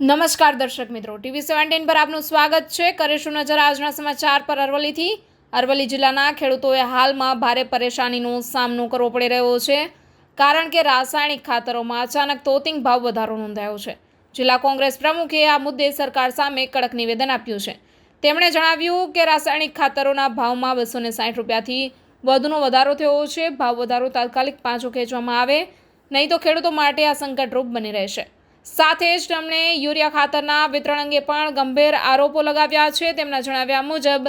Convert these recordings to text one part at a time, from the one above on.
નમસ્કાર દર્શક મિત્રો. ટીવી સેવન્ટીન પર આપનું સ્વાગત છે. કરીશું નજર આજના સમાચાર પર અરવલ્લીથી. અરવલ્લી જિલ્લાના ખેડૂતોએ હાલમાં ભારે પરેશાનીનો સામનો કરવો પડી રહ્યો છે. કારણ કે રાસાયણિક ખાતરોમાં અચાનક તોતિંગ ભાવ વધારો નોંધાયો છે. જિલ્લા કોંગ્રેસ પ્રમુખે આ મુદ્દે સરકાર સામે કડક નિવેદન આપ્યું છે. તેમણે જણાવ્યું કે રાસાયણિક ખાતરોના ભાવમાં બસો ને સાઠ રૂપિયાથી વધુનો વધારો થયો છે. ભાવ વધારો તાત્કાલિક પાછો ખેંચવામાં આવે. નહીં તો ખેડૂતો માટે આ સંકટરૂપ બની રહેશે. સાથે જ તેમણે યુરિયા ખાતરના વિતરણ અંગે પણ ગંભીર આરોપો લગાવ્યા છે. તેમના જણાવ્યા મુજબ,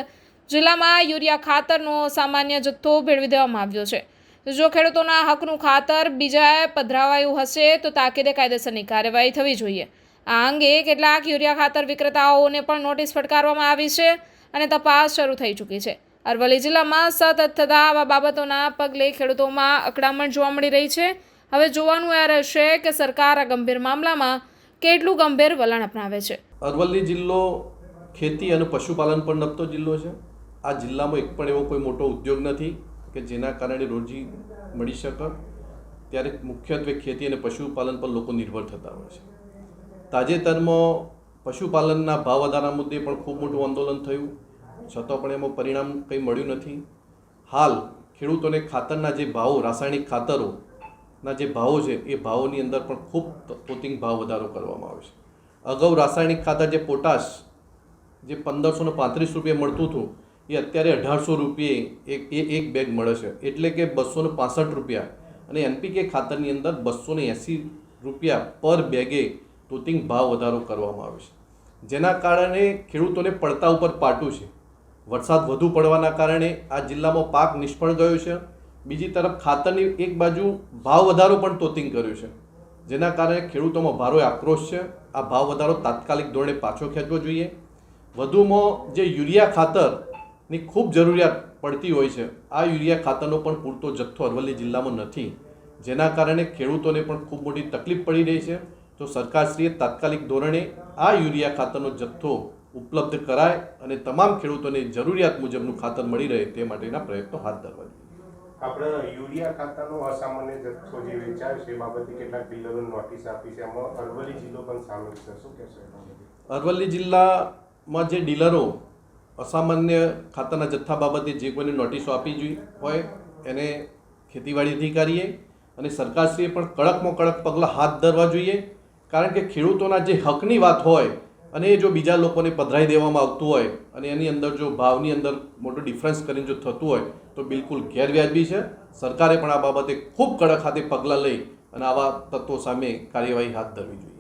જિલ્લામાં યુરિયા ખાતરનો સામાન્ય જથ્થો ભેળવી દેવામાં આવ્યો છે. જો ખેડૂતોના હકનું ખાતર બીજાએ પધરાવાયું હશે, તો તાકીદે કાયદેસરની કાર્યવાહી થવી જોઈએ. આ અંગે કેટલાક યુરિયા ખાતર વિક્રેતાઓને પણ નોટિસ ફટકારવામાં આવી છે અને તપાસ શરૂ થઈ ચૂકી છે. અરવલ્લી જિલ્લામાં સતત થતા આવા બાબતોના પગલે ખેડૂતોમાં અકળામણ જોવા મળી રહી છે. હવે જોવાનું એ રહેશે કે સરકાર આ ગંભીર મામલામાં કેટલું ગંભીર વલણ અપનાવે છે. અરવલ્લી જિલ્લો ખેતી અને પશુપાલન પર નપતો જિલ્લો છે. આ જિલ્લામાં એક પણ એવો કોઈ મોટો ઉદ્યોગ નથી કે જેના કારણે રોજી મળી શકે. ત્યારે મુખ્યત્વે ખેતી અને પશુપાલન પર લોકો નિર્ભર થતા હોય છે. તાજેતરમાં પશુપાલનના ભાવ વધારા મુદ્દે પણ ખૂબ મોટું આંદોલન થયું. છતાં પણ એમાં પરિણામ કંઈ મળ્યું નથી. હાલ ખેડૂતોને ખાતરના જે ભાવો, રાસાયણિક ખાતરો ના, જે ભાવો છે, એ ભાવોની અંદર પણ ખૂબ તોતિંગ ભાવ વધારો કરવામાં આવે છે. અગાઉ રાસાયણિક ખાતર જે પોટાશ, જે પંદરસો ને પાંત્રીસ રૂપિયા મળતું હતું, એ અત્યારે અઢારસો રૂપિયે એક, એ એક બેગ મળે છે. એટલે કે બસો ને પાસઠ રૂપિયા અને એનપીકે ખાતરની અંદર બસો ને એંસી રૂપિયા પર બેગે તોતિંગ ભાવ વધારો કરવામાં આવે છે. જેના કારણે ખેડૂતોને પડતા ઉપર પાટું છે. વરસાદ વધુ પડવાના કારણે આ જિલ્લામાં પાક નિષ્ફળ ગયો છે. બીજી તરફ ખાતરની એક બાજુ ભાવ વધારો પણ તોતિંગ કર્યો છે. જેના કારણે ખેડૂતોમાં ભારો આક્રોશ છે. આ ભાવ વધારો તાત્કાલિક ધોરણે પાછો ખેંચવો જોઈએ. વધુમાં જે યુરિયા ખાતરની ખૂબ જરૂરિયાત પડતી હોય છે, આ યુરિયા ખાતરનો પણ પૂરતો જથ્થો અરવલ્લી જિલ્લામાં નથી. જેના કારણે ખેડૂતોને પણ ખૂબ મોટી તકલીફ પડી રહી છે. તો સરકારશ્રીએ તાત્કાલિક ધોરણે આ યુરિયા ખાતરનો જથ્થો ઉપલબ્ધ કરાય અને તમામ ખેડૂતોને જરૂરિયાત મુજબનું ખાતર મળી રહે તે માટેના પ્રયત્નો હાથ ધરવા જોઈએ. આપણે યુરિયા ખાતાનો અસામાન્ય જથ્થો જે વેચાયો છે, એ બાબતે કેટલાક ડીલરોને નોટિસ આપી છે. એમાં અરવલ્લી જિલ્લો પણ સામેલ છે. શું કહેશો અરવલ્લી જિલ્લામાં જે ડીલરો અસામાન્ય ખાતાના જથ્થા બાબતે જે કોઈને નોટિસો આપી જોઈ હોય, એને ખેતીવાડી અધિકારીએ અને સરકારશ્રીએ પણ કડકમાં કડક પગલાં હાથ ધરવા જોઈએ. કારણ કે ખેડૂતોના જે હકની વાત હોય અને એ જો બીજા લોકોને પધરાઈ દેવામાં આવતું હોય અને એની અંદર જો ભાવની અંદર મોટો ડિફરન્સ કરીને જો થતું હોય તો બિલકુલ ગેરવ્યાજબી છે. સરકારે પણ આ બાબતે ખૂબ કડક હાથે પગલાં લઈ અને આવા તત્વો સામે કાર્યવાહી હાથ ધરવી જોઈએ.